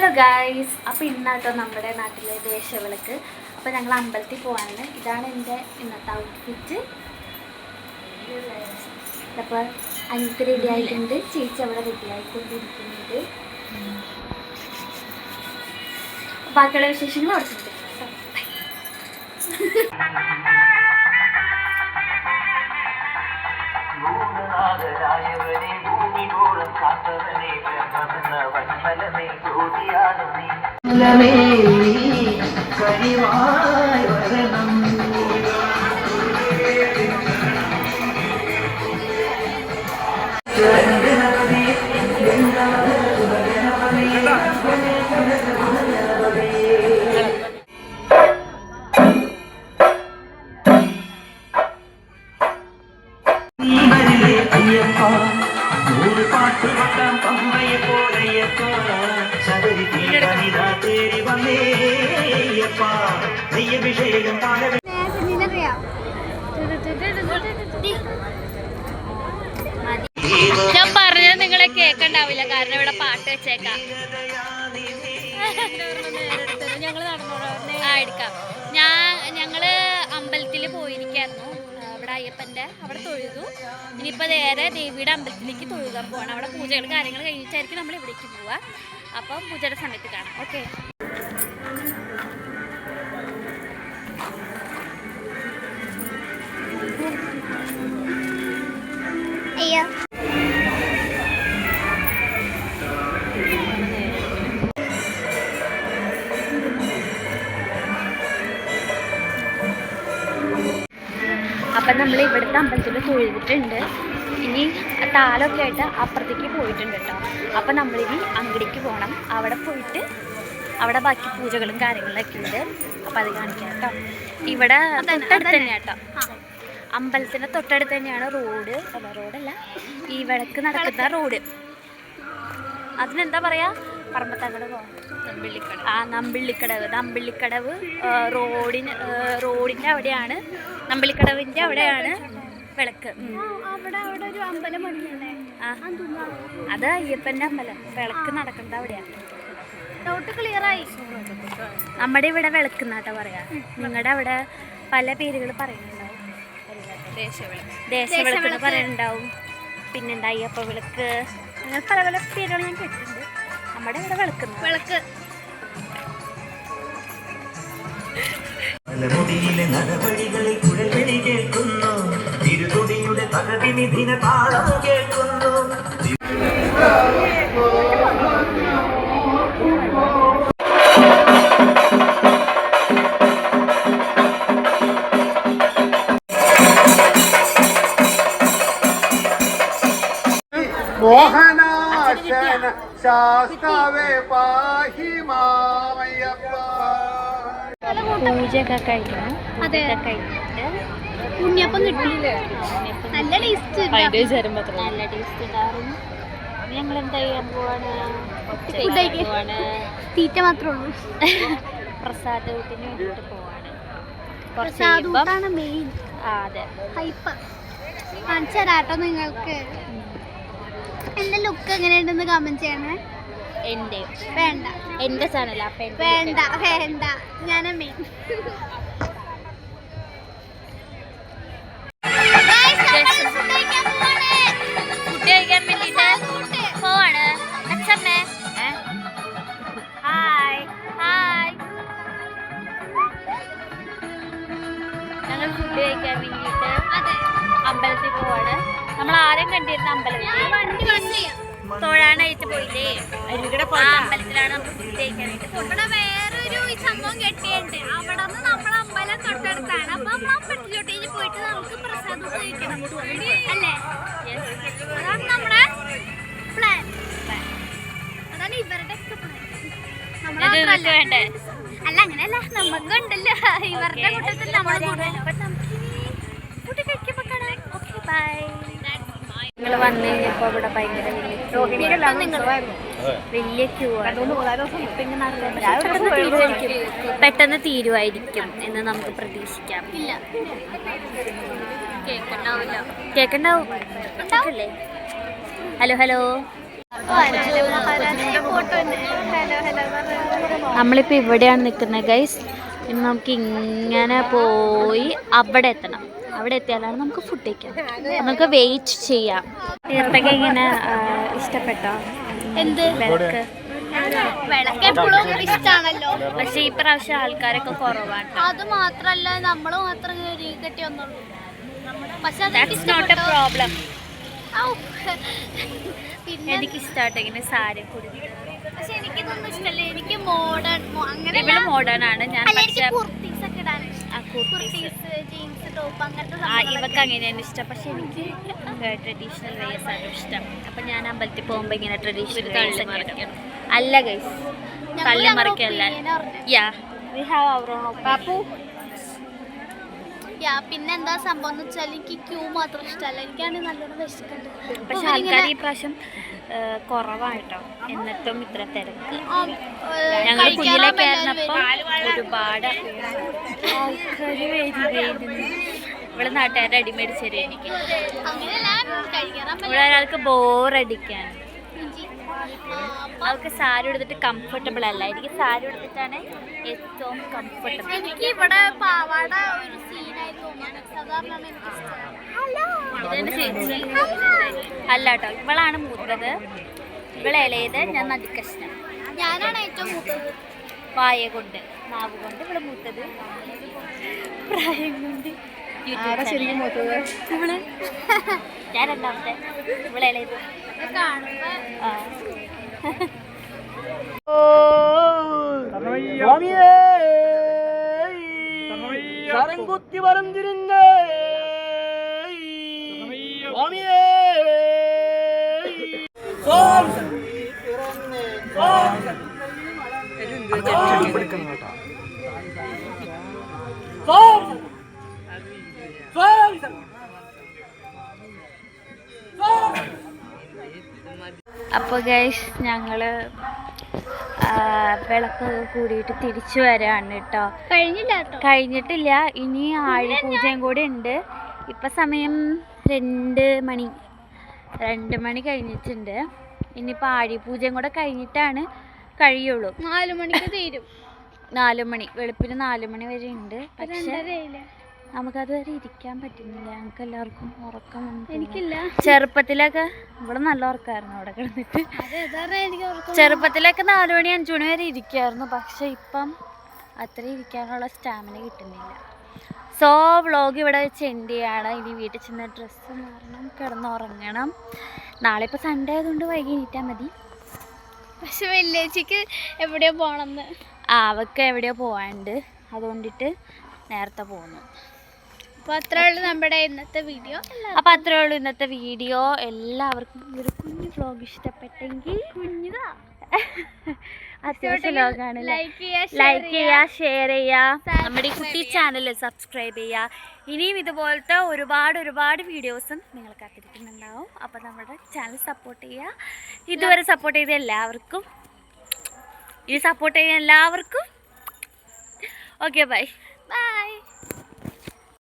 Hello guys അപ്പോൾ ഇന്നാട്ടോ നമ്മുടെ നാട്ടിലെ ദേശവിളക്ക്. അപ്പോൾ ഞങ്ങൾ അമ്പലത്തിൽ പോകാനാണ് ഇതാണ് എന്റെ ഇന്നത്തെ ഔട്ട്ഫിറ്റ് അപ്പോൾ അനിയത്ത് റെഡി ആയിട്ടുണ്ട്. ചേച്ചി അവിടെ റെഡി ആയിക്കൊണ്ടിരിക്കുന്നുണ്ട് ബാക്കിയുള്ള വിശേഷങ്ങൾ ഓർത്തിട്ടുണ്ട് കാത്തവനെ ബ്രഹ്മമെന്ന വന്മലമേ കൂടിയാണ് നീ മലമേ കരിവായി വരണം ഞാൻ പറഞ്ഞത് നിങ്ങളെ കേക്കണ്ടാവില്ല. കാരണം ഇവിടെ പാട്ട് വെച്ചേക്കാം. ആ എടുക്കാം. ഞാൻ ഞങ്ങൾ അമ്പലത്തിൽ പോയിരിക്കായിരുന്നു. അവിടെ ഇവിടെ അയ്യപ്പന്റെ അവിടെ തൊഴുതു. ഇനിയിപ്പോൾ നേരെ ദേവിയുടെ അമ്പലത്തിലേക്ക് തൊഴുകാൻ പോകണം അവിടെ പൂജകൾ കാര്യങ്ങൾ കഴിഞ്ഞിട്ടായിരിക്കും നമ്മൾ ഇവിടേക്ക് പോവുക. അപ്പം പൂജയുടെ സമയത്ത് കാണാം. ഓക്കെ. അയ്യോ. അപ്പം നമ്മൾ ഇവിടുത്തെ അമ്പലത്തിൽ തൊഴുതിട്ടുണ്ട് ഇനി താലൊക്കെ ആയിട്ട് അപ്പുറത്തേക്ക് പോയിട്ടുണ്ട് കേട്ടോ. അപ്പം നമ്മളിനി അങ്കടിക്ക് പോകണം. അവിടെ പോയിട്ട് അവിടെ ബാക്കി പൂജകളും കാര്യങ്ങളൊക്കെ ഉണ്ട്. അപ്പം അത് കാണിക്കാം കേട്ടോ. ഇവിടെ തൊട്ടടുത്ത് തന്നെയാണ് കേട്ടോ. അമ്പലത്തിന്റെ തൊട്ടടുത്ത് തന്നെയാണ് റോഡ്. അല്ല റോഡല്ല ഈ വിളക്ക് നടക്കുന്ന റോഡ്. അതിനെന്താ പറയാ? പറമ്പത്തങ്ങട് പോകാം ആ നമ്പിള്ളിക്കടവ്. നമ്പിള്ളിക്കടവ് റോഡിന് റോഡിന്റെ അവിടെയാണ്. നമ്പിള്ളിക്കടവിന്റെ അവിടെയാണ് വിളക്ക്. അത് അയ്യപ്പന്റെ അമ്പലം. വിളക്ക് നടക്കുന്നത് അവിടെയാണ് നമ്മുടെ ഇവിടെ വിളക്കുന്നാട്ടോ പറയാ. നിങ്ങളുടെ അവിടെ പല പേരുകൾ പറയുന്നുണ്ടാവും ദേശവിളക്ക്. എന്ന് പറയുന്നുണ്ടാവും പിന്നെന്താ അയ്യപ്പ വിളക്ക്? അങ്ങനെ പല പല പേരുകൾ ഞാൻ കേട്ടിട്ടുണ്ട്. നമ്മുടെ ഇവിടെ വിളക്കുന്ന വിളക്ക്. മലമുടിയിലെ നടപടികളിൽ കുഴൽവിളി കേൾക്കുന്നു. തിരുതുടിയുടെ തകതിനി ദിന താളം കേൾക്കുന്നു. ശാസ്താവേ പാഹി മാമയ്യപ്പ. പൂജയൊക്കെ കഴിഞ്ഞു? അതെ. പൂജയൊക്കെ കഴിഞ്ഞിട്ട്? ഉണ്ണിയപ്പം കിട്ടിയില്ലേ? നല്ല ടേസ്റ്റ് നല്ല ടേസ്റ്റ് ഉണ്ടാവും ഞങ്ങൾ എന്താ ചെയ്യാൻ പോവാണ്? Food കഴിക്കാൻ. പോവാണ്? തീറ്റ മാത്രമേ ഉള്ളൂ. പ്രസാദ വേണ്ടിയിട്ട് പോവാണ്. മെയിൻ ആ അതെ. ഹൈപ്പ കാണിച്ചു തരാട്ടോ നിങ്ങൾക്ക്. എന്റെ ലുക്ക് എങ്ങനെയുണ്ടെന്ന് കമന്റ് ചെയ്യണേ. എന്റെ. വേണ്ട. എന്റെ ചാനൽ വേണ്ട വേണ്ട. ഞാൻ മെയിൻ ഫുഡ് കഴിക്കാൻ വേണ്ടിയിട്ട് പോവാണ്. അച്ഛമ്മേ. ഹായ് ഹായ് ഞങ്ങൾ ഫുഡ് കഴിക്കാൻ വേണ്ടിയിട്ട് അമ്പലത്തിൽ പോവാണ്. നമ്മൾ ആദ്യം കണ്ടിരുന്ന അമ്പലത്തിൽ തൊഴാനായിട്ട് പോയില്ലേ? ആ അമ്പലത്തിലാണ് നമ്മൾ വേറൊരു സംഭവം കെട്ടിയുണ്ട് അവിടെ നിന്ന് നമ്മളെ അമ്പലം തൊട്ടടുത്താണ്. അപ്പൊ അമ്പലത്തിലോട്ടേക്ക് പോയിട്ട് നമുക്ക് പ്രസാദം ഉപയോഗിക്കണം അല്ലേ? അതാണ് നമ്മുടെ പ്ലാൻ അതാണ് ഇവരുടെ ഒക്കെ പ്ലാൻ വേണ്ടേ? അല്ല അങ്ങനെയല്ല. നമുക്കുണ്ടല്ലോ. ഇവരുടെ കൂട്ടത്തിൽ നമ്മൾ ഫുഡ് കഴിക്കുമ്പോ കാണാം. ഓക്കെ ബൈ നിങ്ങൾ വന്നു കഴിഞ്ഞപ്പോൾ ഇവിടെ ഭയങ്കര വലിയ ക്യൂ ആണ് പെട്ടെന്ന് തീരുമായിരിക്കും എന്ന് നമുക്ക് പ്രതീക്ഷിക്കാം. കേക്കുണ്ടാവും. കേക്കല്ലേ? Hello hello. നമ്മളിപ്പോൾ ഇവിടെയാണ് നിൽക്കുന്നത് ഗൈസ് ഇനി നമുക്ക് ഇങ്ങനെ പോയി അവിടെ എത്തണം. അവിടെ എത്തിയാലാണ് നമുക്ക് ഫുഡ് കഴിക്കാം. നമുക്ക് വെയിറ്റ് ചെയ്യാം. ഇതൊക്കെ ഇങ്ങനെ ഇഷ്ടപ്പെട്ടോ? എന്ത്? വിളക്ക്. വിളക്ക് എപ്പോഴും ഇഷ്ടാണല്ലോ. പക്ഷേ ഈ പ്രാവശ്യം ആൾക്കാരൊക്കെ കുറവാണ് അത് മാത്രല്ല നമ്മൾ മാത്രം കെട്ടി വന്നുള്ളൂ പക്ഷെ നോട്ട് എ പ്രോബ്ലം എനിക്ക് ഇഷ്ടമായിട്ട് ഇങ്ങനെ സാരി കൂടി പക്ഷെ എനിക്കിതൊന്നും ഇഷ്ടല്ല. എനിക്ക് മോഡേൺ അങ്ങനെ മോഡേൺ ആണ്. ഞാൻ പക്ഷേ ഇവക്ക് അങ്ങനെയാണ് ഇഷ്ടം. പക്ഷെ എനിക്ക് ട്രഡീഷണൽ വേസ് ആണ് ഇഷ്ടം. അപ്പം ഞാൻ അമ്പലത്തിൽ പോകുമ്പോൾ ഇങ്ങനെ ട്രഡീഷണൽ വേസ് ഒക്കെ. അല്ല ഗൈസ് തള്ളി മറിക്കല്ല. Yeah we have our own Pappu yeah പിന്നെ എന്താ സംഭവം എന്ന് വെച്ചാൽ എനിക്ക് ക്യൂ മാത്രം ഇഷ്ടമല്ല. എനിക്കാണെങ്കിൽ നല്ലോണം വിശക്കുന്നുണ്ട് പക്ഷെ ആൾക്കാർ ഈ പ്രാവശ്യം കുറവായിട്ടോ? എന്നിട്ടും ഇത്ര തിരക്ക് ഞങ്ങൾ കുഞ്ഞിലൊക്കെ ഒരുപാട് ആൾക്കാർ ഇവിടെ നാട്ടുകാരുടെ അടിമേടിച്ചു തരും എനിക്ക് ഇവിടെ ഒരാൾക്ക് ബോറടിക്കാൻ അവൾക്ക് സാരി എടുത്തിട്ട് കംഫർട്ടബിൾ അല്ല. എനിക്ക് സാരി എടുത്തിട്ടാണ് ഏറ്റവും കംഫർട്ടബിൾ എനിക്ക് ഇവിടെ പാവാട ഒരു സീനായി തോന്നുന്നു. സാധാരണ ഇതെന്റെ ചേച്ചി. അല്ല കേട്ടോ ഇവളാണ് മൂത്തത്. ഇവളെ ഇളയത് ഞാൻ നദിക്കഷ്ണം ഞാനാണ് ഏറ്റവും മൂത്തത്. വായ കൊണ്ട് നാവ് കൊണ്ട് ഇവിടെ മൂത്തത്. പ്രായം കൊണ്ട് മൂത്തത്? ഇവൾ. ഞാൻ രണ്ടാമത്തെ. ഇവളെ ഇളയത് ഇത് കാണുമ്പോ സ്വാമിയേ. സ്വാമി വരന്തിരുന്നേ അപ്പോൾ ഗൈസ് ഞങ്ങൾ വിളക്ക് കൂടിയിട്ട് തിരിച്ചു വരാണ് കേട്ടോ കഴിഞ്ഞിട്ടില്ല. ഇനി ആഴിപൂജയും കൂടി ഉണ്ട്. ഇപ്പം സമയം രണ്ട് മണി രണ്ട് മണി കഴിഞ്ഞിട്ടുണ്ട്. ഇനിയിപ്പോൾ ആഴിപൂജയും കൂടെ കഴിഞ്ഞിട്ടാണ് കഴിയുള്ളൂ. നാല് മണിക്ക് തീരും. നാല് മണി വെളുപ്പിന് നാല് മണി വരെ ഉണ്ട്. പക്ഷേ നമുക്കത് വരെ ഇരിക്കാൻ പറ്റുന്നില്ല. ഞങ്ങൾക്ക് എല്ലാവർക്കും ഉറക്കം. എനിക്കില്ല. ചെറുപ്പത്തിലൊക്കെ ഇവിടെ നല്ല ഉറക്കായിരുന്നു അവിടെ കിടന്നിട്ട്. ചെറുപ്പത്തിലൊക്കെ നാല് മണി അഞ്ചു മണി വരെ ഇരിക്കുമായിരുന്നു പക്ഷെ ഇപ്പം അത്ര ഇരിക്കാനുള്ള സ്റ്റാമിന കിട്ടുന്നില്ല. സോ വ്ളോഗ് ഇവിടെ വെച്ച് എൻഡ് ചെയ്യാണ്. ഇനി വീട്ടിൽ ചെന്ന ഡ്രസ്സ് മാറണം കിടന്നുറങ്ങണം നാളെ ഇപ്പോൾ സൺഡേ ആയതുകൊണ്ട് വൈകി എണീറ്റാൽ മതി. പക്ഷെ വെള്ളിയാഴ്ചക്ക് എവിടെയോ പോകണമെന്ന് ആ അവക്ക് എവിടെയോ പോകാനുണ്ട് അതുകൊണ്ടിട്ട് നേരത്തെ പോകുന്നു. അപ്പൊ അത്രേ ഉള്ളൂ നമ്മുടെ ഇന്നത്തെ വീഡിയോ അപ്പോൾ അത്രേ ഉള്ളൂ ഇന്നത്തെ വീഡിയോ എല്ലാവർക്കും ഈ ഒരു കുഞ്ഞു വ്ളോഗ് ഇഷ്ടപ്പെട്ടെങ്കിൽ കുഞ്ഞിതാ. അത്യാവശ്യം ചെയ്യാ ലൈക്ക് ചെയ്യുക ഷെയർ ചെയ്യുക. നമ്മുടെ കുട്ടി ചാനൽ സബ്സ്ക്രൈബ് ചെയ്യുക. ഇനിയും ഇതുപോലത്തെ ഒരുപാട് ഒരുപാട് വീഡിയോസും നിങ്ങൾ കാത്തിരിക്കുന്നുണ്ടാവും. അപ്പോൾ നമ്മുടെ ചാനൽ സപ്പോർട്ട് ചെയ്യുക. ഇതുവരെ സപ്പോർട്ട് ചെയ്ത എല്ലാവർക്കും ഇനി സപ്പോർട്ട് ചെയ്യുന്ന എല്ലാവർക്കും ഓക്കെ ബൈ ബൈ